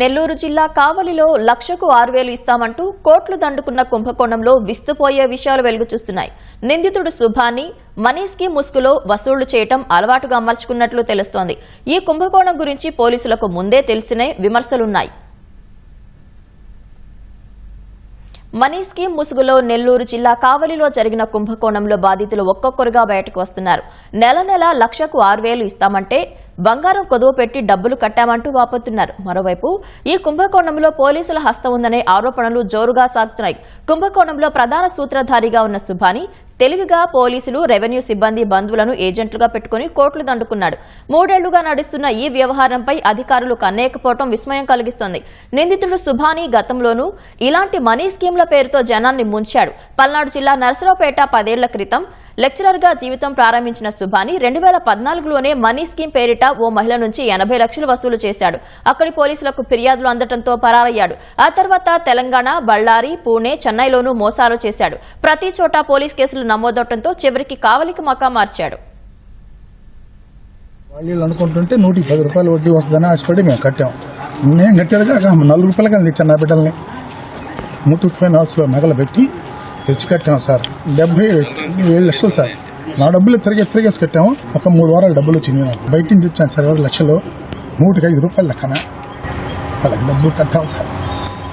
నెల్లూరు జిల్లా కావలిలో లక్షకు ఆరు వేలు ఇస్తామంటూ కోట్లు దండుకున్న కుంభకోణంలో విస్తుపోయే విషయాలు వెలుగు చూస్తున్నాయి. నిందితుడు సుభాని మనీస్కి ముసుగులో వసూళ్ళు చేయటం అలవాటుగా అమర్చుకున్నట్లు తెలుస్తోంది. ఈ కుంభకోణం గురించి పోలీసులకు ముందే తెలిసినే విమర్శలున్నాయి. మనీ స్కీమ్ ముసుగులో నెల్లూరు జిల్లా కావలిలో జరిగిన కుంభకోణంలో బాధితులు ఒక్కొక్కరుగా బయటకు వస్తున్నారు. నెల నెల లక్షకు ఆరు వేలు ఇస్తామంటే బంగారం కొదువు పెట్టి డబ్బులు కట్టామంటూ వాపోతున్నారు. మరోవైపు ఈ కుంభకోణంలో పోలీసుల హస్తం ఉందనే ఆరోపణలు జోరుగా సాగుతున్నాయి. కుంభకోణంలో ప్రధాన సూత్రధారిగా ఉన్న సుభాని తెలివిగా పోలీసులు రెవెన్యూ సిబ్బంది బంధువులను ఏజెంట్లుగా పెట్టుకుని కోట్లు దండుకున్నాడు. మూడేళ్ళుగా నడుస్తున్న ఈ వ్యవహారంపై అధికారులు కన్నేయకపోవడం విస్మయం కలిగిస్తోంది. నిందితుడు సుభాని గతంలోనూ ఇలాంటి మనీ స్కీమ్ల పేరుతో జనాన్ని ముంచాడు. పల్నాడు జిల్లా నర్సరావుపేట పదేళ్ళ క్రితం లెక్చరర్గా జీవితం ప్రారంభించిన సుభాని రెండు వేల పద్నాలుగులోనే మనీ స్కీమ్ పేరిట ఓ మహిళ నుంచి ఎనభై లక్షలు వసూలు చేశాడు. అక్కడి పోలీసులకు ఫిర్యాదులు అందటంతో పరారయ్యాడు. ఆ తర్వాత తెలంగాణ బళ్ళారి పూణే చెన్నైలోనూ మోసాలు చేశాడు. ప్రతి చోట పోలీస్ కేసులు నమోదవటంతో చివరికి కావలికి మకా మార్చాడు. వాళ్ళు అనుకుంటుంటే పది రూపాయలు వడ్డీ వస్తుందని ఆశపడి మేము కట్టాం. నేను కట్టేది కాక నలుగు రూపాయలు కానీ తెచ్చాను నా బిడ్డల్ని. ముత్తూట్ ఫైనాన్స్లో నగలు పెట్టి తెచ్చి కట్టాం సార్. డెబ్బై ఏడు లక్షలు సార్. నా డబ్బులు తిరిగి తిరిగేసి కట్టాము ఒక మూడు వారాలు డబ్బులు వచ్చింది నాకు. బయట నుంచి వచ్చాను సార్ లక్షలు. నూటికి ఐదు రూపాయలు లెక్కన. వాళ్ళకి డబ్బులు కట్టాం సార్.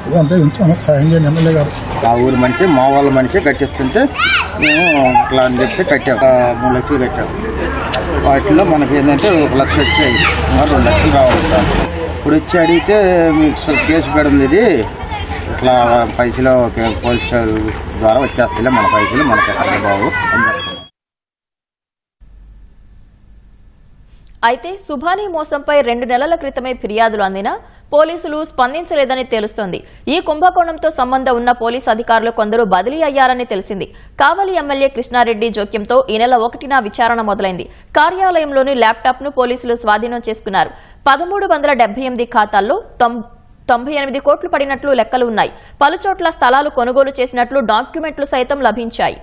ఇదంతా ఉంచాము సహాయం చేయండి ఎమ్మెల్యే గారు. ఆ ఊరు మంచి మా వాళ్ళ మనిషి కట్టిస్తుంటే మేము ఇట్లా అని చెప్తే కట్టాము మూడు లక్షలు కట్టాము వాటిలో మనకి ఏంటంటే ఒక లక్ష వచ్చాయి. రెండు లక్షలు రావాలి సార్. ఇప్పుడు వచ్చి అడిగితే మీకు కేసు పెడింది ఇది. ఇట్లా పైసలు పోలీస్ స్టేషన్ ద్వారా వచ్చేస్తాయి మన పైసలు మనకు ఎక్కడ బాబు అని చెప్తాను అయితే సుభాని మోసంపై రెండు నెలల క్రితమే ఫిర్యాదులు అందినా పోలీసులు స్పందించలేదని తెలుస్తోంది. ఈ కుంభకోణంతో సంబంధం ఉన్న పోలీస్ అధికారులు కొందరు బదిలీ అయ్యారని తెలిసింది. కావలి ఎమ్మెల్యే కృష్ణారెడ్డి జోక్యంతో ఈ నెల ఒకటిన విచారణ మొదలైంది. కార్యాలయంలోని ల్యాప్టాప్ను పోలీసులు స్వాధీనం చేసుకున్నారు. పదమూడు వందల ఎనిమిది ఖాతాల్లో తొం- తొంభై ఎనిమిది కోట్లు పడినట్లు లెక్కలు ఉన్నాయి. పలుచోట్ల స్థలాలు కొనుగోలు చేసినట్లు డాక్యుమెంట్లు సైతం లభించాయి.